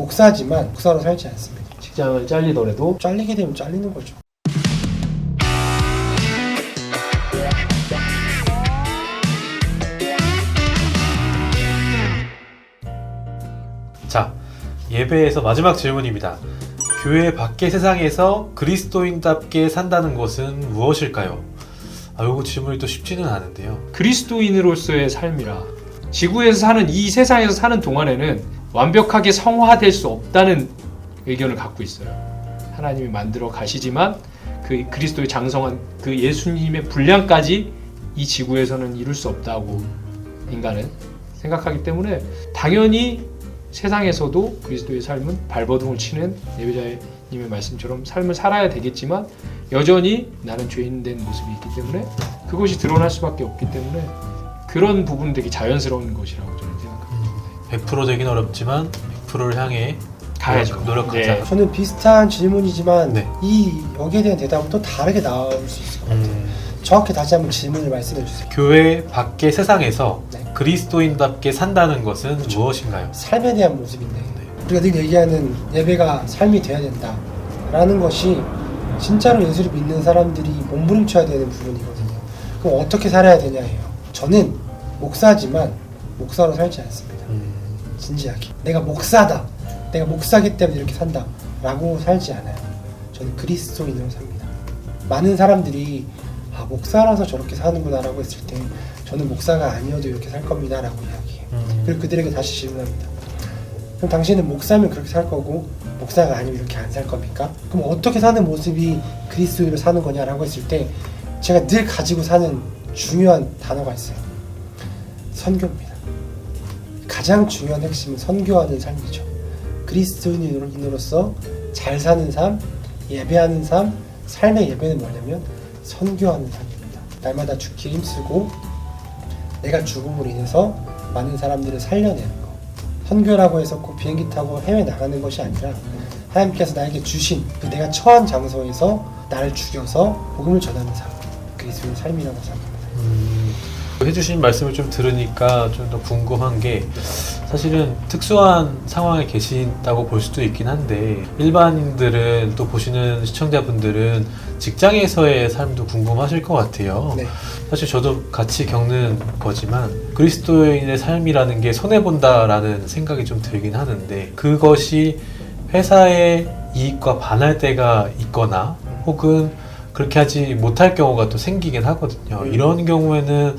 목사지만 목사로 살지 않습니다. 직장을 잘리더라도 잘리게 되면 잘리는 거죠. 자, 예배에서 마지막 질문입니다. 교회 밖의 세상에서 그리스도인답게 산다는 것은 무엇일까요? 아, 요거 질문이 또 쉽지는 않은데요. 그리스도인으로서의 삶이라 지구에서 사는 이 세상에서 사는 동안에는 완벽하게 성화될 수 없다는 의견을 갖고 있어요. 하나님이 만들어 가시지만 그 그리스도의 장성한 그 예수님의 분량까지 이 지구에서는 이룰 수 없다고 인간은 생각하기 때문에 당연히 세상에서도 그리스도의 삶은 발버둥을 치는 예배자님의 말씀처럼 삶을 살아야 되겠지만 여전히 나는 죄인 된 모습이 있기 때문에 그것이 드러날 수밖에 없기 때문에 그런 부분은 되게 자연스러운 것이라고 저는. 100% 되긴 어렵지만 100%를 향해 가야죠. 노력하자. 네. 저는 비슷한 질문이지만 네. 이 여기에 대한 대답은 또 다르게 나올 수 있을 것 같아요. 음, 정확히 다시 한번 질문을 말씀해 주세요. 교회 밖의 세상에서 네. 그리스도인답게 산다는 것은 무엇인가요? 삶에 대한 모습인데 우리가 늘 얘기하는 예배가 삶이 돼야 된다라는 것이 진짜로 예수를 믿는 사람들이 몸부림쳐야 되는 부분이거든요. 그럼 어떻게 살아야 되냐예요. 저는 목사지만 목사로 살지 않습니다. 음, 진지하게 내가 목사다. 내가 목사기 때문에 이렇게 산다. 라고 살지 않아요. 저는 그리스도인으로 삽니다. 많은 사람들이 아 목사라서 저렇게 사는구나 라고 했을 때 저는 목사가 아니어도 이렇게 살 겁니다. 라고 이야기해요. 음, 그리고 그들에게 다시 질문합니다. 그럼 당신은 목사면 그렇게 살 거고 목사가 아니면 이렇게 안 살 겁니까? 그럼 어떻게 사는 모습이 그리스도인으로 사는 거냐라고 했을 때 제가 늘 가지고 사는 중요한 단어가 있어요. 선교입니다 가장 중요한 핵심은 선교하는 삶이죠. 그리스도인으로서 잘 사는 삶, 예배하는 삶, 삶의 예배는 뭐냐면 선교하는 삶입니다. 날마다 죽기에 힘쓰고 내가 죽음으로 인해서 많은 사람들을 살려내는 거. 선교라고 해서 꼭 비행기 타고 해외 나가는 것이 아니라 하나님께서 나에게 주신 그 내가 처한 장소에서 나를 죽여서 복음을 전하는 삶. 그리스도의 삶이라고 생각합니다. 음, 해주신 말씀을 좀 들으니까 좀 더 궁금한 게 사실은 특수한 상황에 계신다고 볼 수도 있긴 한데 일반인들은 또 보시는 시청자분들은 직장에서의 삶도 궁금하실 것 같아요. 네. 사실 저도 같이 겪는 거지만 그리스도인의 삶이라는 게 손해본다라는 생각이 좀 들긴 하는데 그것이 회사의 이익과 반할 때가 있거나 혹은 그렇게 하지 못할 경우가 또 생기긴 하거든요. 음. 이런 경우에는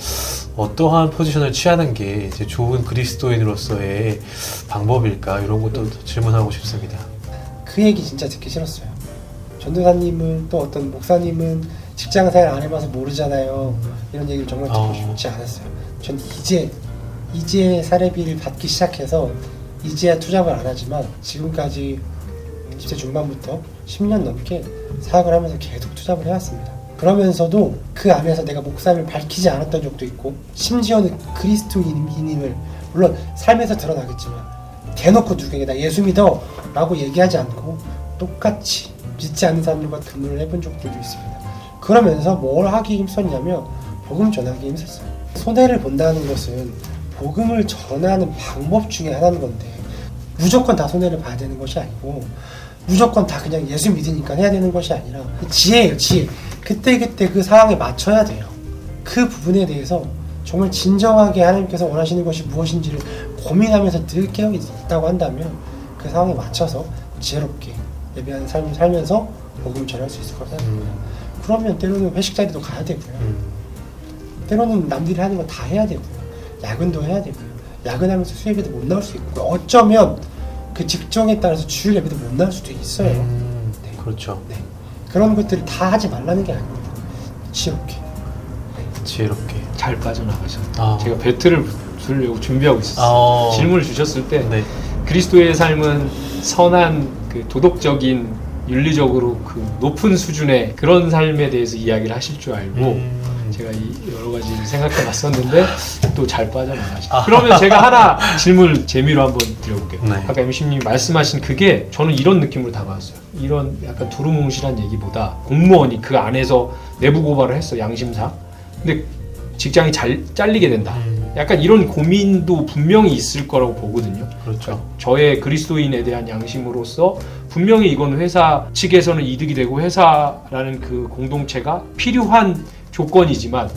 어떠한 포지션을 취하는 게 이제 좋은 그리스도인으로서의 방법일까 이런 것도 질문하고 싶습니다. 그 얘기 진짜 듣기 싫었어요. 전도사님은 또 어떤 목사님은 직장 생활 안 해봐서 모르잖아요. 이런 얘기를 정말 듣고 어. 싶지 않았어요. 전 이제 이제 사례비를 받기 시작해서 이제야 투잡을 안 하지만 지금까지 20대 중반부터 10년 넘게 사역을 하면서 계속 투잡을 해왔습니다. 그러면서도 그 안에서 내가 목사임을 밝히지 않았던 적도 있고 심지어는 그리스도인임을 물론 삶에서 드러나겠지만 대놓고 누구에게 나 예수 믿어 라고 얘기하지 않고 똑같이 믿지 않는 사람들과 근무를 해본 적들도 있습니다. 그러면서 뭘 하기 힘썼냐면 복음 전하기 힘썼어요. 손해를 본다는 것은 복음을 전하는 방법 중에 하나인 건데 무조건 다 손해를 봐야 되는 것이 아니고 무조건 다 그냥 예수 믿으니까 해야 되는 것이 아니라 그 지혜예요 지혜 그때 그때 그 상황에 맞춰야 돼요 그 부분에 대해서 정말 진정하게 하나님께서 원하시는 것이 무엇인지를 고민하면서 늘 깨어 있다고 한다면 그 상황에 맞춰서 지혜롭게 예배하는 삶을 살면서 복음을 전할 수 있을 거라 생각합니다 그러면 때로는 회식 자리도 가야 되고요 음, 때로는 남들이 하는 거 다 해야 되고요. 야근도 해야 되고요. 야근하면서 수요예배도 못 나올 수 있고 어쩌면 그 직종에 따라서 주일 예배도 못 나올 수도 있어요. 음, 네. 그렇죠. 네. 그런 것들을 다 하지 말라는 게 아닙니다. 지혜롭게. 지혜롭게. 잘 빠져나가셨. 아. 제가 배틀을 두려고 준비하고 있었어요. 어. 질문을 주셨을 때 네. 그리스도의 삶은 선한 그 도덕적인 윤리적으로 그 높은 수준의 그런 삶에 대해서 이야기를 하실 줄 알고 음, 제가 이 여러 가지를 생각해 봤었는데 또 잘 빠져나가시죠. 아. 그러면 제가 하나 질문을 재미로 한번 드려볼게요. 네. 아까 MC님이 말씀하신 그게 저는 이런 느낌으로 다가왔어요. 이런 약간 두루뭉실한 얘기보다 공무원이 그 안에서 내부 고발을 했어 양심상. 근데 직장이 잘 잘리게 된다. 음, 약간 이런 고민도 분명히 있을 거라고 보거든요. 그렇죠. 저의 그리스도인에 대한 양심으로서 분명히 이건 회사 측에서는 이득이 되고 회사라는 그 공동체가 필요한 조건이지만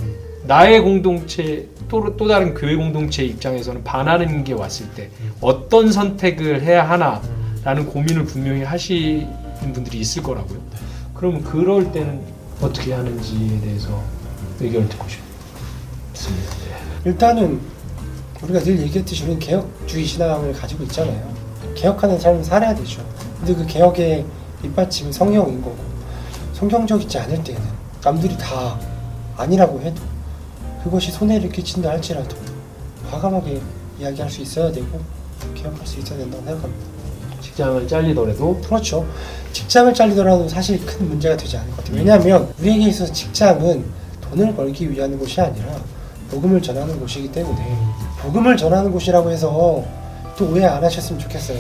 나의 공동체 또, 또 다른 교회 공동체 입장에서는 반하는 게 왔을 때 어떤 선택을 해야 하나라는 고민을 분명히 하시는 분들이 있을 거라고요. 그럼 그럴 때는 어떻게 하는지에 대해서 의견을 듣고 싶습니다. 일단은 우리가 늘 얘기했듯이 우리는 개혁주의 신앙을 가지고 있잖아요. 개혁하는 삶을 살아야 되죠. 근데 그 개혁의 밑받침이 성령인 거고 성경적이지 않을 때는 남들이 다 아니라고 해도 그것이 손해를 끼친다 할지라도 과감하게 이야기할 수 있어야 되고 개혁할 수 있어야 된다고 생각합니다. 직장을 잘리더라도 그렇죠. 직장을 잘리더라도 사실 큰 문제가 되지 않을 것 같아요. 왜냐하면 우리에게 있어서 직장은 돈을 벌기 위한 곳이 아니라 복음을 전하는 곳이기 때문에 복음을 전하는 곳이라고 해서 또 오해 안 하셨으면 좋겠어요.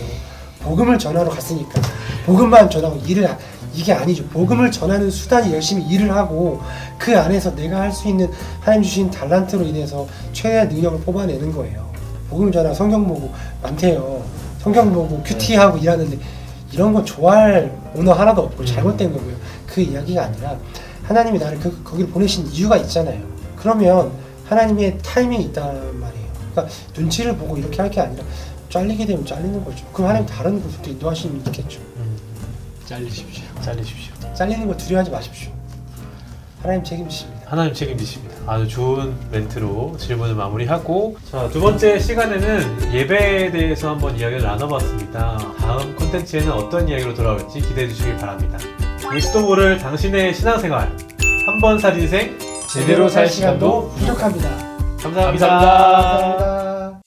복음을 전하러 갔으니까 복음만 전하고 일을 하- 이게 아니죠. 복음을 전하는 수단이 열심히 일을 하고 그 안에서 내가 할 수 있는 하나님 주신 달란트로 인해서 최대의 능력을 뽑아내는 거예요. 복음을 전하고 성경 보고 많대요. 성경 보고 큐티하고 일하는데 이런 거 좋아할 오너 하나도 없고 잘못된 거고요. 그 이야기가 아니라 하나님이 나를 그, 거기를 보내신 이유가 있잖아요. 그러면 하나님의 타이밍이 있단 말이에요. 그러니까 눈치를 보고 이렇게 할 게 아니라 잘리게 되면 잘리는 거죠. 그럼 하나님 다른 곳도 인도하시는 게 있겠죠. 음, 잘리십시오. 잘리십시오. 잘리는 거 두려워하지 마십시오. 하나님 책임지십니다. 하나님 책임지십니다. 아주 좋은 멘트로 질문을 마무리하고 자, 두 번째 시간에는 예배에 대해서 한번 이야기를 나눠봤습니다. 다음 콘텐츠에는 어떤 이야기로 돌아올지 기대해 주시길 바랍니다. 그리스도 모를 당신의 신앙생활 한 번 살 인생 제대로 살 시간도 부족합니다. 감사합니다. 감사합니다. 감사합니다.